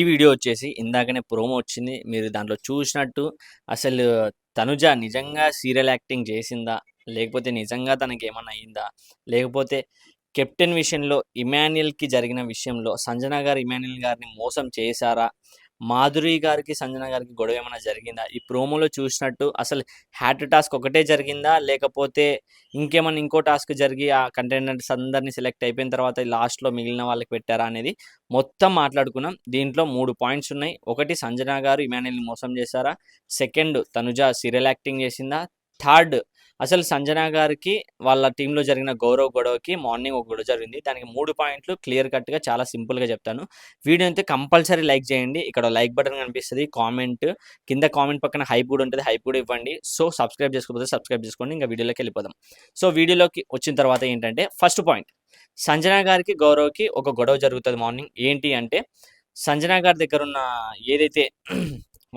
ఈ వీడియో వచ్చేసి ఇందాకనే ప్రోమో వచ్చింది. మీరు దాంట్లో చూసినట్టు అసలు తనుజ నిజంగా సీరియల్ యాక్టింగ్ చేసిందా? లేకపోతే నిజంగా తనకి ఏమన్నా అయిందా? లేకపోతే కెప్టెన్ విషయంలో ఇమాన్యుయల్కి జరిగిన విషయంలో సంజన గారు ఇమాన్యుయల్ గారిని మోసం చేశారా? మాధురి గారికి సంజన గారికి గొడవ ఏమైనా జరిగిందా? ఈ ప్రోమోలో చూసినట్టు అసలు హ్యాట్ టాస్క్ ఒకటే జరిగిందా? లేకపోతే ఇంకేమైనా ఇంకో టాస్క్ జరిగి ఆ కంటెండెంట్స్ అందరినీ సెలెక్ట్ అయిపోయిన తర్వాత లాస్ట్లో మిగిలిన వాళ్ళకి పెట్టారా అనేది మొత్తం మాట్లాడుకున్నాం. దీంట్లో మూడు పాయింట్స్ ఉన్నాయి. ఒకటి సంజన గారు ఇమానుయల్ని మోసం చేశారా? సెకండ్ తనుజ సీరియల్ యాక్టింగ్ చేసిందా? థర్డ్ అసలు సంజన గారికి వాళ్ళ టీంలో జరిగిన గౌరవ గొడవకి మార్నింగ్ ఒక గొడవ జరిగింది. దానికి మూడు పాయింట్లు క్లియర్ కట్గా చాలా సింపుల్గా చెప్తాను. వీడియో అయితే కంపల్సరీ లైక్ చేయండి. ఇక్కడ లైక్ బటన్ కనిపిస్తుంది కామెంట్ కింద కామెంట్ పక్కన హైప్ కూడా ఉంటుంది హైప్ కూడా ఇవ్వండి. సో సబ్స్క్రైబ్ చేసుకోకపోతే సబ్స్క్రైబ్ చేసుకోండి. ఇంకా వీడియోలోకి వెళ్ళిపోదాం. సో వీడియోలోకి వచ్చిన తర్వాత ఏంటంటే ఫస్ట్ పాయింట్. సంజన గారికి గౌరవ్కి ఒక గొడవ జరుగుతుంది మార్నింగ్. ఏంటి అంటే సంజన గారి దగ్గర ఉన్న ఏదైతే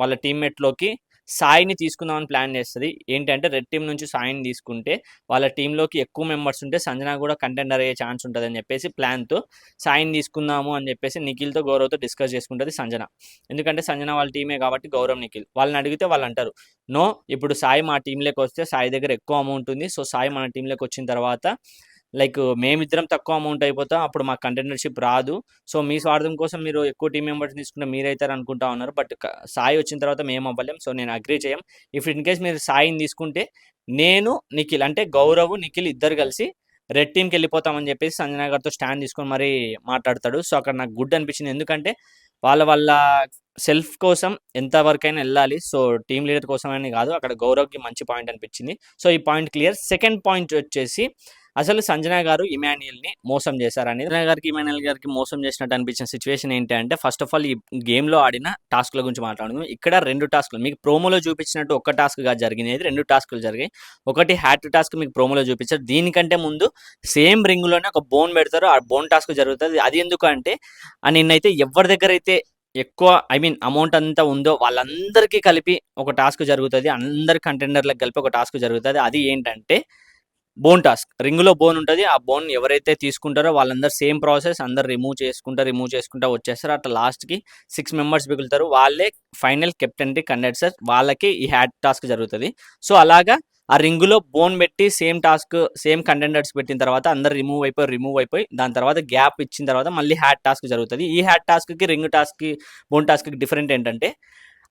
వాళ్ళ టీమ్మేట్లోకి సాయిని తీసుకుందామని ప్లాన్ చేస్తుంది. ఏంటంటే రెడ్ టీం నుంచి సాయిని తీసుకుంటే వాళ్ళ టీంలోకి ఎక్కువ మెంబర్స్ ఉంటే సంజన కూడా కంటెండర్ అయ్యే ఛాన్స్ ఉంటుంది అని చెప్పేసి ప్లాన్తో సాయిని తీసుకుందాము అని చెప్పేసి నిఖిల్తో గౌరవ్తో డిస్కస్ చేసుకుంటుంది సంజన. ఎందుకంటే సంజన వాళ్ళ టీమే కాబట్టి గౌరవ్ నిఖిల్. వాళ్ళని అడిగితే వాళ్ళు అంటారు నో ఇప్పుడు సాయి మా టీంలోకి వస్తే సాయి దగ్గర ఎక్కువ అమౌంట్ ఉంది. సో సాయి మన టీంలోకి వచ్చిన తర్వాత లైక్ మేమిద్దరం తక్కువ అమౌంట్ అయిపోతాం అప్పుడు మా కంటెండర్షిప్ రాదు. సో మీ స్వార్థం కోసం మీరు ఎక్కువ టీం మెంబర్స్ తీసుకుంటే మీరైతారు అనుకుంటా ఉన్నారు. బట్ సాయి వచ్చిన తర్వాత మేము అవ్వలేం. సో నేను అగ్రీ చేయం. ఇఫ్ ఇన్ కేస్ మీరు సాయిని తీసుకుంటే నేను నిఖిల్ అంటే గౌరవ్ నిఖిల్ ఇద్దరు కలిసి రెడ్ టీంకి వెళ్ళిపోతామని చెప్పేసి సంజనా గారితో స్టాండ్ తీసుకొని మరీ మాట్లాడతాడు. సో అక్కడ నాకు గుడ్ అనిపించింది. ఎందుకంటే వాళ్ళ వాళ్ళ సెల్ఫ్ కోసం ఎంతవరకైనా వెళ్ళాలి. సో టీం లీడర్ కోసం అని కాదు అక్కడ గౌరవ్కి మంచి పాయింట్ అనిపించింది. సో ఈ పాయింట్ క్లియర్ సెకండ్ పాయింట్ వచ్చేసి అసలు సంజన గారు ఇమాన్యుయల్ని మోసం చేశారని సంజన గారికి ఇమాన్యుల్ గారికి మోసం చేసినట్టు అనిపించిన సిచ్యువేషన్ ఏంటి అంటే ఫస్ట్ ఆఫ్ ఆల్ ఈ గేమ్లో ఆడిన టాస్క్ల గురించి మాట్లాడుకుందాం. ఇక్కడ రెండు టాస్క్లు మీకు ప్రోమోలో చూపించినట్టు ఒక టాస్క్గా జరిగినది రెండు టాస్క్లు జరిగాయి. ఒకటి హ్యాట్ టాస్క్ మీకు ప్రోమోలో చూపించారు. దీనికంటే ముందు సేమ్ రింగ్లోనే ఒక బోన్ పెడతారు ఆ బోన్ టాస్క్ జరుగుతుంది. అది ఎందుకు అంటే నిన్నైతే ఎవరి దగ్గర అయితే ఎక్కువ ఐ మీన్ అమౌంట్ అంతా ఉందో వాళ్ళందరికీ కలిపి ఒక టాస్క్ జరుగుతుంది. అందరి కంటెండర్లకు కలిపి ఒక టాస్క్ జరుగుతుంది. అది ఏంటంటే బోన్ టాస్క్. రింగ్లో బోన్ ఉంటుంది. ఆ బోన్ ఎవరైతే తీసుకుంటారో వాళ్ళందరూ సేమ్ ప్రాసెస్ అందరు రిమూవ్ చేసుకుంటా రిమూవ్ చేసుకుంటా వచ్చేస్తారు. అట్లా లాస్ట్కి సిక్స్ మెంబర్స్ మిగులుతారు. వాళ్ళే ఫైనల్ కెప్టెన్టీ కండక్టర్ వాళ్ళకి ఈ హ్యాట్ టాస్క్ జరుగుతుంది. సో అలాగా ఆ రింగులో బోన్ పెట్టి సేమ్ టాస్క్ సేమ్ కంటెండర్స్ పెట్టిన తర్వాత అందరు రిమూవ్ అయిపోయి రిమూవ్ అయిపోయి దాని తర్వాత గ్యాప్ ఇచ్చిన తర్వాత మళ్ళీ హ్యాట్ టాస్క్ జరుగుతుంది. ఈ హ్యాట్ టాస్క్కి రింగ్ టాస్క్కి బోన్ టాస్క్కి డిఫరెంట్ ఏంటంటే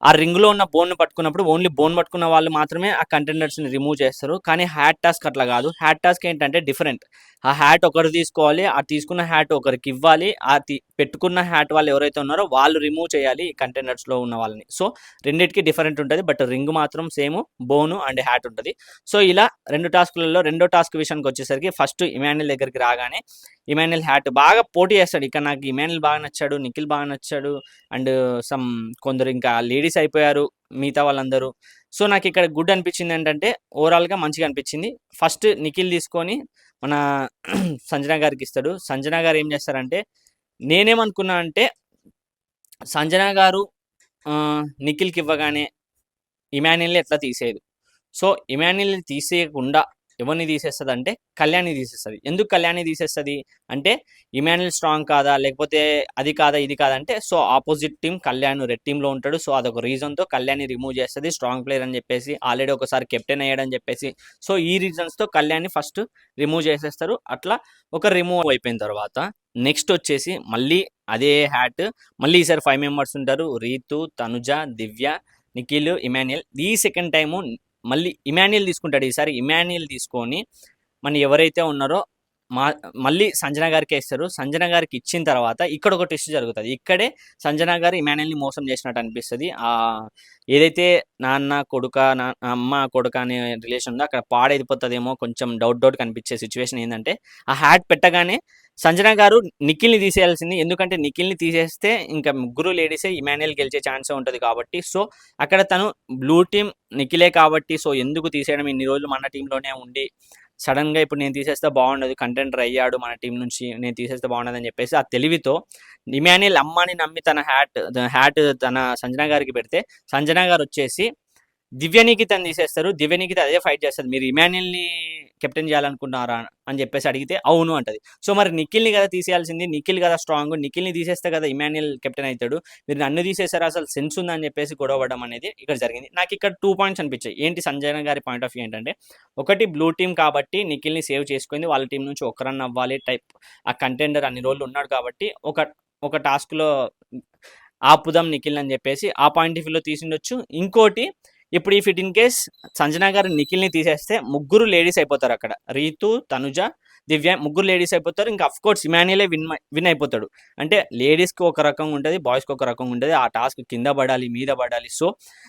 ఆ రింగ్లో ఉన్న బోన్ పట్టుకున్నప్పుడు ఓన్లీ బోన్ పట్టుకున్న వాళ్ళు మాత్రమే ఆ కంటెండర్స్ని రిమూవ్ చేస్తారు. కానీ హ్యాట్ టాస్క్ అట్లా కాదు. హ్యాట్ టాస్క్ ఏంటంటే డిఫరెంట్. ఆ హ్యాట్ ఒకరు తీసుకోవాలి ఆ తీసుకున్న హ్యాట్ ఒకరికి ఇవ్వాలి ఆ పెట్టుకున్న హ్యాట్ వాళ్ళు ఎవరైతే ఉన్నారో వాళ్ళు రిమూవ్ చేయాలి ఈ కంటెండర్స్లో ఉన్న వాళ్ళని. సో రెండింటికి డిఫరెంట్ ఉంటుంది. బట్ రింగ్ మాత్రం సేమ్ బోను అండ్ హ్యాట్ ఉంటుంది. సో ఇలా రెండు టాస్క్లలో రెండో టాస్క్ విషయానికి వచ్చేసరికి ఫస్ట్ ఇమాన్యుల్ దగ్గరికి రాగానే ఇమాన్యుల్ హ్యాట్ బాగా పోటీ చేస్తాడు. ఇక్కడ నాకు ఇమాన్యుల్ బాగా నచ్చాడు నిఖిల్ బాగా నచ్చాడు అండ్ సమ్ కొందరు ఇంకా లేడీస్ అయిపోయారు మిగతా వాళ్ళందరూ. సో నాకు ఇక్కడ గుడ్ అనిపించింది ఏంటంటే ఓవరాల్గా మంచిగా అనిపించింది. ఫస్ట్ నిఖిల్ తీసుకొని మన సంజన గారికి ఇస్తాడు. సంజన గారు ఏం చేస్తారంటే నేనేమనుకున్నా అంటే సంజన గారు నిఖిల్కి ఇవ్వగానే ఇమాన్యుల్ని ఎట్లా తీసేయదు. సో ఇమాన్యుల్ని తీసేయకుండా ఎవరిని తీసేస్తుంది అంటే కళ్యాణి తీసేస్తుంది. ఎందుకు కళ్యాణి తీసేస్తుంది? అంటే ఇమాన్యుల్ స్ట్రాంగ్ కాదా? లేకపోతే అది కాదా? ఇది కాదంటే so opposite team Kalyan red టీంలో ఉంటాడు. సో అదొక రీజన్తో కళ్యాణి రిమూవ్ చేస్తుంది. స్ట్రాంగ్ ప్లేయర్ అని చెప్పేసి ఆల్రెడీ ఒకసారి కెప్టెన్ అయ్యాడని చెప్పేసి సో ఈ రీజన్స్తో కళ్యాణ్ని ఫస్ట్ రిమూవ్ చేసేస్తారు. అట్లా ఒక రిమూవ్ అయిపోయిన తర్వాత నెక్స్ట్ వచ్చేసి మళ్ళీ అదే హ్యాట్. మళ్ళీ ఈసారి ఫైవ్ మెంబర్స్ ఉంటారు. రీతు తనుజ దివ్య నిఖిల్ ఇమాన్యుయల్. ఈ సెకండ్ టైము మళ్ళీ ఇమాన్యుయల్ తీసుకుంటాడు. ఈసారి ఇమాన్యుయల్ తీసుకొని మన ఎవరైతే ఉన్నారో మా మళ్ళీ సంజన గారికి ఇస్తారు. సంజన గారికి ఇచ్చిన తర్వాత ఇక్కడ ఒక టెస్ట్ జరుగుతుంది. ఇక్కడే సంజన గారు ఇమాన్యుల్ని మోసం చేసినట్టు అనిపిస్తుంది. ఆ ఏదైతే నాన్న కొడుక నా అమ్మ కొడుక అనే రిలేషన్ ఉందో అక్కడ పాడైపోతుందేమో కొంచెం డౌట్ డౌట్ కనిపించే సిచ్యువేషన్ ఏంటంటే ఆ హ్యాట్ పెట్టగానే సంజన గారు నిఖిల్ని తీసేయాల్సింది. ఎందుకంటే నిఖిల్ని తీసేస్తే ఇంకా ముగ్గురు లేడీసే ఇమాన్యుయల్ గెలిచే ఛాన్సే ఉంటుంది కాబట్టి. సో అక్కడ తను బ్లూ టీం నిఖిలే కాబట్టి సో ఎందుకు తీసేయడం? ఇన్ని రోజులు మన టీంలోనే ఉండి సడన్గా ఇప్పుడు నేను తీసేస్తే బాగుండదు కంటెంటర్ అయ్యాడు మన టీం నుంచి నేను తీసేస్తే బాగుండదు అని చెప్పేసి ఆ తెలివితో ఇమాన్యుయల్ అమ్మని నమ్మి తన హ్యాట్ హ్యాట్ తన సంజన గారికి పెడితే సంజన గారు వచ్చేసి దివ్యనికితని తీసేస్తారు. దివ్యనికిత అదే ఫైట్ చేస్తుంది. మీరు ఇమాన్యుల్ని కెప్టెన్ చేయాలనుకుంటున్నారా అని చెప్పేసి అడిగితే అవును అంటది. సో మరి నిఖిల్ని కదా తీసేయాల్సింది. నిఖిల్ కదా స్ట్రాంగ్ నిఖిల్ని తీసేస్తే కదా ఇమాన్యుల్ కెప్టెన్ అవుతాడు. మీరు నన్ను తీసేసారు? అసలు సెన్స్ ఉందని చెప్పేసి గొడవడం అనేది ఇక్కడ జరిగింది. నాకు ఇక్కడ టూ పాయింట్స్ అనిపించాయి. ఏంటి సంజయ్ గారి పాయింట్ ఆఫ్ వ్యూ ఏంటంటే ఒకటి బ్లూ టీం కాబట్టి నిఖిల్ని సేవ్ చేసుకుంది. వాళ్ళ టీం నుంచి ఒకరన్న అవ్వాలి. టైప్ ఆ కంటెండర్ అన్ని రోజులు ఉన్నాడు కాబట్టి ఒక ఒక టాస్క్లో ఆపుదాం నిఖిల్ అని చెప్పేసి ఆ పాయింట్ ఆఫ్ వ్యూలో తీసిండొచ్చు. ఇంకోటి ఇప్పుడు ఈ ఫిట్ ఇన్ కేస్ సంజన గారు నిఖిల్ని తీసేస్తే ముగ్గురు లేడీస్ అయిపోతారు అక్కడ. రీతు తనుజ దివ్య ముగ్గురు లేడీస్ అయిపోతారు. ఇంకా అఫ్ కోర్స్ ఇమాన్యులే విన్ విన్ అయిపోతాడు. అంటే లేడీస్కి ఒక రకంగా ఉంటుంది బాయ్స్కి ఒక రకంగా ఉంటుంది. ఆ టాస్క్ కింద పడాలి మీద పడాలి. సో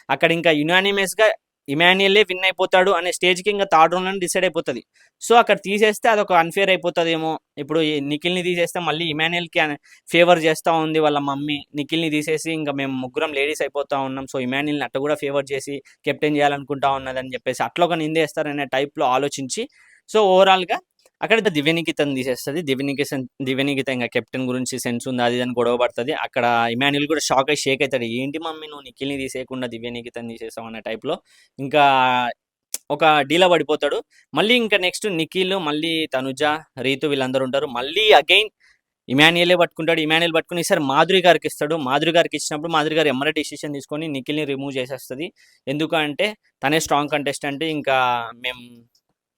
అక్కడ ఇంకా యునానిమస్గా ఇమాన్యుయల్లే విన్ అయిపోతాడు అనే స్టేజ్కి ఇంకా థర్డ్ రౌండ్ డిసైడ్ అయిపోతుంది. సో అక్కడ తీసేస్తే అదొక అన్ఫేర్ అయిపోతుందేమో. ఇప్పుడు ఈ నిఖిల్ని తీసేస్తే మళ్ళీ ఇమాన్యుయల్కి ఫేవర్ చేస్తూ ఉంది వాళ్ళ మమ్మీ. నిఖిల్ని తీసేసి ఇంకా మేము ముగ్గురం లేడీస్ అయిపోతా ఉన్నాం. సో ఇమాన్యుల్ని అట్ట కూడా ఫేవర్ చేసి కెప్టెన్ చేయాలనుకుంటా ఉన్నదని చెప్పేసి అట్లా ఒక నిందేస్తారనే టైప్లో ఆలోచించి సో ఓవరాల్గా అక్కడ దివ్యనికితను తీసేస్తుంది. దివ్యనికిత దివ్యనికిత ఇంకా కెప్టెన్ గురించి సెన్స్ ఉంది అది అని గొడవ పడుతుంది. అక్కడ ఇమాన్యుల్ కూడా షాక్ అయి షేక్ అవుతాడు. ఏంటి మమ్మీ నువ్వు నిఖిల్ని తీసేయకుండా దివ్యనికితని తీసేసావు అనే టైప్లో ఇంకా ఒక డీలా పడిపోతాడు. మళ్ళీ ఇంకా నెక్స్ట్ నిఖిల్ మళ్ళీ తనుజ రీతు వీళ్ళందరూ ఉంటారు. మళ్ళీ అగైన్ ఇమాన్యుయలే పట్టుకుంటాడు. ఇమాన్యుయల్ పట్టుకుని ఈసారి మాధురి గారికి ఇస్తాడు. మాధురి గారికి ఇచ్చినప్పుడు మాధురి గారు ఎమ్మరే డిసిషన్ తీసుకొని నిఖిల్ని రిమూవ్ చేసేస్తుంది. ఎందుకంటే తనే స్ట్రాంగ్ కంటెస్టెంట్ ఇంకా మేము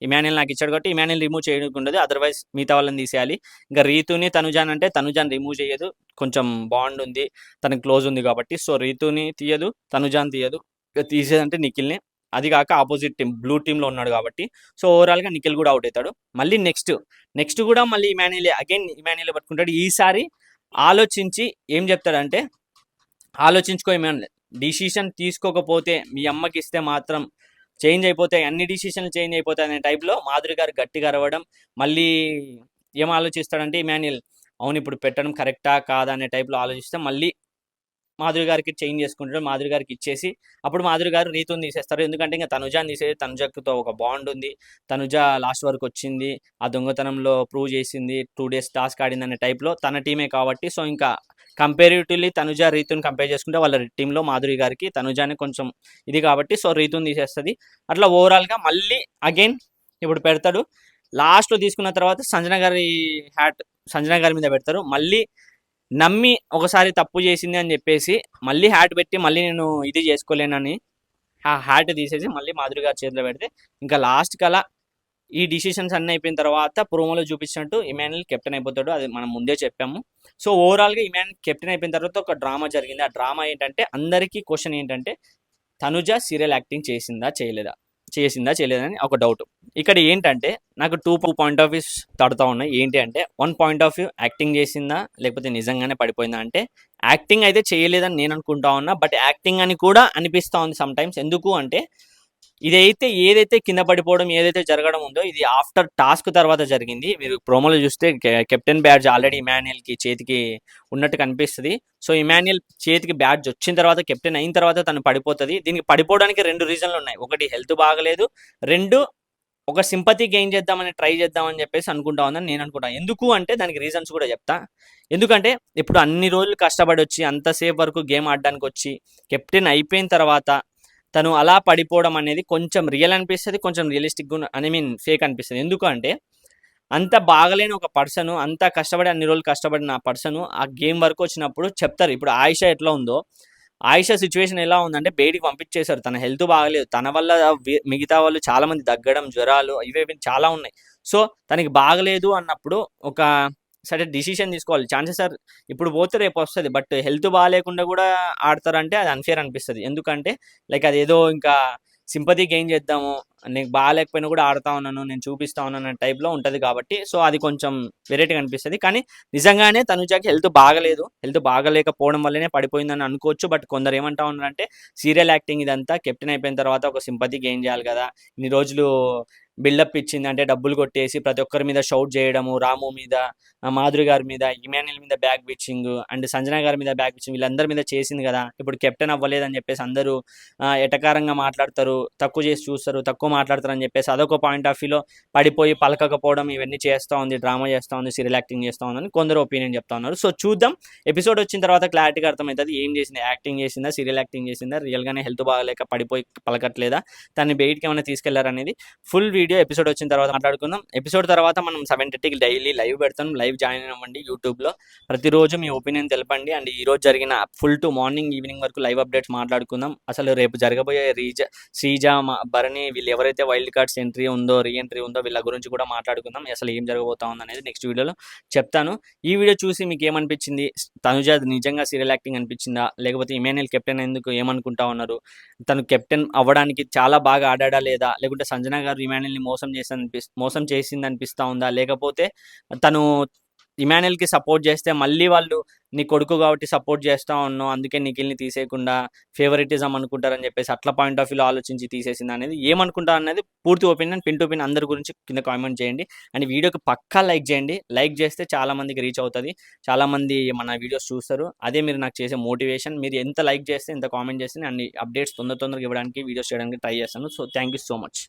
ఇమాన్యుల్ నాకు ఇచ్చాడు కాబట్టి ఇమాన్యుల్ రిమూవ్ చేయకుండా అదర్వైజ్ మిగతా వాళ్ళని తీసేయాలి. ఇంకా రీతుని తనుజాన్ అంటే తనుజాన్ రిమూవ్ చేయదు. కొంచెం బాండ్ ఉంది. తనకి క్లోజ్ ఉంది కాబట్టి. సో రీతుని తీయదు తనుజాన్ తీయదు. ఇక తీసేదంటే నిఖిల్ని. అది కాక ఆపోజిట్ టీం బ్లూ టీంలో ఉన్నాడు కాబట్టి. సో ఓవరాల్గా నిఖిల్ కూడా అవుట్ అవుతాడు. మళ్ళీ నెక్స్ట్ నెక్స్ట్ కూడా మళ్ళీ ఇమాన్యులే అగైన్ ఇమాన్యులే పట్టుకుంటాడు. ఈసారి ఆలోచించి ఏం చెప్తాడంటే ఆలోచించుకో ఇమాన్యుల్. డిసిషన్ తీసుకోకపోతే మీ అమ్మకి ఇస్తే మాత్రం చేంజ్ అయిపోతాయి అన్ని డిసిషన్లు చేంజ్ అయిపోతాయి అనే టైప్లో మాధురి గారు గట్టిగా అరవడం మళ్ళీ ఏం ఆలోచిస్తాడంటే ఇమాన్యుల్ అవును ఇప్పుడు పెట్టడం కరెక్టా కాదా అనే టైప్లో ఆలోచిస్తే మళ్ళీ మాధురి గారికి చేంజ్ చేసుకుంటాడు మాధురి గారికి ఇచ్చేసి అప్పుడు మాధురి గారు రీతుని తీసేస్తారు. ఎందుకంటే ఇంకా తనుజాని తీసేది తనుజతో ఒక బాండ్ ఉంది. తనుజ లాస్ట్ వరకు వచ్చింది ఆ దొంగతనంలో ప్రూవ్ చేసింది టూ డేస్ టాస్క్ ఆడింది అనే టైప్లో తన టీమే కాబట్టి. సో ఇంకా కంపేరిటివ్లీ తనుజ రీతుని కంపేర్ చేసుకుంటే వాళ్ళ టీంలో మాధురి గారికి తనుజానే కొంచెం ఇది కాబట్టి సో రీతుని తీసేస్తుంది. అట్లా ఓవరాల్గా మళ్ళీ అగైన్ ఇప్పుడు పెడతాడు. లాస్ట్లో తీసుకున్న తర్వాత సంజన గారి హ్యాట్ సంజన గారి మీద పెడతారు. మళ్ళీ నమ్మి ఒకసారి తప్పు చేసింది అని చెప్పేసి మళ్ళీ హ్యాట్ పెట్టి మళ్ళీ నేను ఇది చేసుకోలేనని ఆ హ్యాట్ తీసేసి మళ్ళీ మాధురి గారి చేతిలో పెడితే ఇంకా లాస్ట్ కల ఈ డిసిషన్స్ అన్నీ అయిపోయిన తర్వాత ప్రోమోలో చూపించినట్టు ఇమాన్యుల్ కెప్టెన్ అయిపోతాడు. అది మనం ముందే చెప్పాము. సో ఓవరాల్గా ఇమాన్ కెప్టెన్ అయిపోయిన తర్వాత ఒక డ్రామా జరిగింది. ఆ డ్రామా ఏంటంటే అందరికీ క్వశ్చన్ ఏంటంటే తనుజ సీరియల్ యాక్టింగ్ చేసిందా చేయలేదా? చేసిందా చేయలేదని ఒక డౌట్ ఇక్కడ ఏంటంటే నాకు టూ పాయింట్ ఆఫ్ వ్యూస్ తడుతూ ఉన్నాయి. ఏంటి అంటే one point of view acting చేసిందా లేకపోతే నిజంగానే పడిపోయిందా అంటే యాక్టింగ్ అయితే చేయలేదని నేను అనుకుంటా ఉన్నా బట్ యాక్టింగ్ అని కూడా అనిపిస్తూ ఉంది సమ్ టైమ్స్ ఎందుకు అంటే ఇదైతే ఏదైతే కింద పడిపోవడం ఏదైతే జరగడం ఉందో ఇది ఆఫ్టర్ టాస్క్ తర్వాత జరిగింది. మీరు ప్రోమోలో చూస్తే కెప్టెన్ బ్యాడ్జ్ ఆల్రెడీ ఇమాన్యుయల్కి చేతికి ఉన్నట్టు కనిపిస్తుంది. సో ఇమాన్యుయల్ చేతికి బ్యాడ్జ్ వచ్చిన తర్వాత కెప్టెన్ అయిన తర్వాత తను పడిపోతుంది. దీనికి పడిపోవడానికి రెండు రీజన్లు ఉన్నాయి. ఒకటి హెల్త్ బాగలేదు. రెండు ఒక సింపతి గెయిన్ చేద్దామని ట్రై చేద్దామని చెప్పేసి అనుకుంటా ఉందని నేను అనుకుంటాను ఎందుకు అంటే దానికి రీజన్స్ కూడా చెప్తా. ఎందుకంటే ఇప్పుడు అన్ని రోజులు కష్టపడి వచ్చి అంతసేపు వరకు గేమ్ ఆడడానికి వచ్చి కెప్టెన్ అయిపోయిన తర్వాత తను అలా పడిపోవడం అనేది కొంచెం రియల్ అనిపిస్తుంది కొంచెం రియలిస్టిక్ ఐ మీన్ ఫేక్ అనిపిస్తుంది. ఎందుకంటే అంత బాగలేని ఒక పర్సన్ అంత కష్టపడి అన్ని రోజులు కష్టపడిన పర్సన్ ఆ గేమ్ వరకు వచ్చినప్పుడు చెప్తారు. ఇప్పుడు ఆయుష ఎట్లా ఉందో ఆయుష సిచ్యువేషన్ ఎలా ఉందంటే బయటికి పంపించేశారు. తన హెల్త్ బాగలేదు. తన వల్ల మిగతా వాళ్ళు చాలామంది తగ్గడం జ్వరాలు ఇవేవి చాలా ఉన్నాయి. సో తనకి బాగలేదు అన్నప్పుడు ఒక సరే డిసిషన్ తీసుకోవాలి. ఛాన్సెస్ ఆర్ ఇప్పుడు పోతే రేపు వస్తుంది. బట్ హెల్త్ బాగాలేకుండా కూడా ఆడతారంటే అది అన్ఫేర్ అనిపిస్తుంది. ఎందుకంటే లైక్ అది ఏదో ఇంకా సింపతి గెయిన్ చేద్దాము నీకు బాగాలేకపోయినా కూడా ఆడుతా ఉన్నాను నేను చూపిస్తా ఉన్నాను అనే టైప్లో ఉంటుంది కాబట్టి సో అది కొంచెం వెరైటీగా అనిపిస్తుంది. కానీ నిజంగానే తనుజాకి హెల్త్ బాగలేదు. హెల్త్ బాగలేకపోవడం వల్లనే పడిపోయిందని అనుకోవచ్చు. బట్ కొందరు ఏమంటా ఉన్నారంటే సీరియల్ యాక్టింగ్ ఇదంతా కెప్టెన్ అయిపోయిన తర్వాత ఒక సింపతి గెయిన్ చేయాలి కదా ఇన్ని రోజులు బిల్డప్ ఇచ్చింది. అంటే డబ్బులు కొట్టేసి ప్రతి ఒక్కరి మీద షౌట్ చేయడము రాము మీద మాధురి గారి మీద ఇమాన్యుల్ మీద బ్యాక్ పిచ్చింగ్ అండ్ సంజన గారి మీద బ్యాక్ పిచ్చింగ్ వీళ్ళందరి మీద చేసింది కదా. ఇప్పుడు కెప్టెన్ అవ్వలేదని చెప్పేసి అందరూ ఎటకారంగా మాట్లాడతారు తక్కువ చేసి చూస్తారు తక్కువ మాట్లాడతారు అని చెప్పేసి అదొక పాయింట్ ఆఫ్ వ్యూలో పడిపోయి పలకకపోవడం ఇవన్నీ చేస్తూ ఉంది డ్రామా చేస్తూ ఉంది సీరియల్ యాక్టింగ్ చేస్తూ ఉందని కొందరు ఒపీనియన్ చెప్తా ఉన్నారు. సో చూద్దాం. ఎపిసోడ్ వచ్చిన తర్వాత క్లారిటీగా అర్థమవుతుంది ఏం చేసింది యాక్టింగ్ చేసిందా సీరియల్ యాక్టింగ్ చేసిందా రియల్గానే హెల్త్ బాగాలేక పడిపోయి పలకట్లేదా తన బయటికి ఏమైనా తీసుకెళ్ళారనేది ఫుల్ వీడియో వీడియో ఎపిసోడ్ వచ్చిన తర్వాత మాట్లాడుకుందాం. ఎపిసోడ్ తర్వాత మనం సెవెన్ థర్టీకి డైలీ లైవ్ పెడతాం లైవ్ జాయిన్ అవ్వండి యూట్యూబ్లో ప్రతిరోజు మీ ఒపీనియన్ తెలపండి. అండ్ ఈ రోజు జరిగిన ఫుల్ టు మార్నింగ్ ఈవినింగ్ వరకు లైవ్ అప్డేట్స్ మాట్లాడుకుందాం. అసలు రేపు జరగబోయే రీజ శ్రీజ మా- భరణి వీళ్ళు ఎవరైతే వైల్డ్ కార్డ్స్ ఎంట్రీ ఉందో రీ ఎంట్రీ ఉందో వీళ్ళ గురించి కూడా మాట్లాడుకుందాం. అసలు ఏం జరగబోతా ఉంది అనేది నెక్స్ట్ వీడియోలో చెప్తాను. ఈ వీడియో చూసి మీకు ఏమనిపించింది? తనుజ నిజంగా సీరియల్ యాక్టింగ్ అనిపించిందా? లేకపోతే ఇమాన్యుల్ కెప్టెన్ ఎందుకు ఏమనుకుంటా ఉన్నారు? తను కెప్టెన్ అవ్వడానికి చాలా బాగా ఆడాడా లేదా? లేకుంటే సంజన గారు ఇమాన్యుల్ని మోసం చేసి అనిపి మోసం చేసింది అనిపిస్తా ఉందా? లేకపోతే తను ఇమాన్యుల్కి సపోర్ట్ చేస్తే మళ్ళీ వాళ్ళు నీ కొడుకు కాబట్టి సపోర్ట్ చేస్తా ఉన్నావు అందుకే నిఖిల్ని తీసేయకుండా ఫేవరెటిజం అనుకుంటారని చెప్పేసి అట్లా పాయింట్ ఆఫ్ వ్యూలో ఆలోచించి తీసేసింది అనేది ఏమనుకుంటారు అనేది పూర్తి ఒపీనియన్ పిన్ టు పిన్ అందరి గురించి కింద కామెంట్ చేయండి. అండ్ వీడియోకి పక్కా లైక్ చేయండి. లైక్ చేస్తే చాలా మందికి రీచ్ అవుతుంది. చాలా మంది మన వీడియోస్ చూస్తారు. అదే మీరు నాకు చేసే మోటివేషన్. మీరు ఎంత లైక్ చేస్తే ఎంత కామెంట్ చేస్తే అన్ని అప్డేట్స్ తొందర తొందరగా ఇవ్వడానికి వీడియోస్ చేయడానికి ట్రై చేస్తాను. So thank you so much.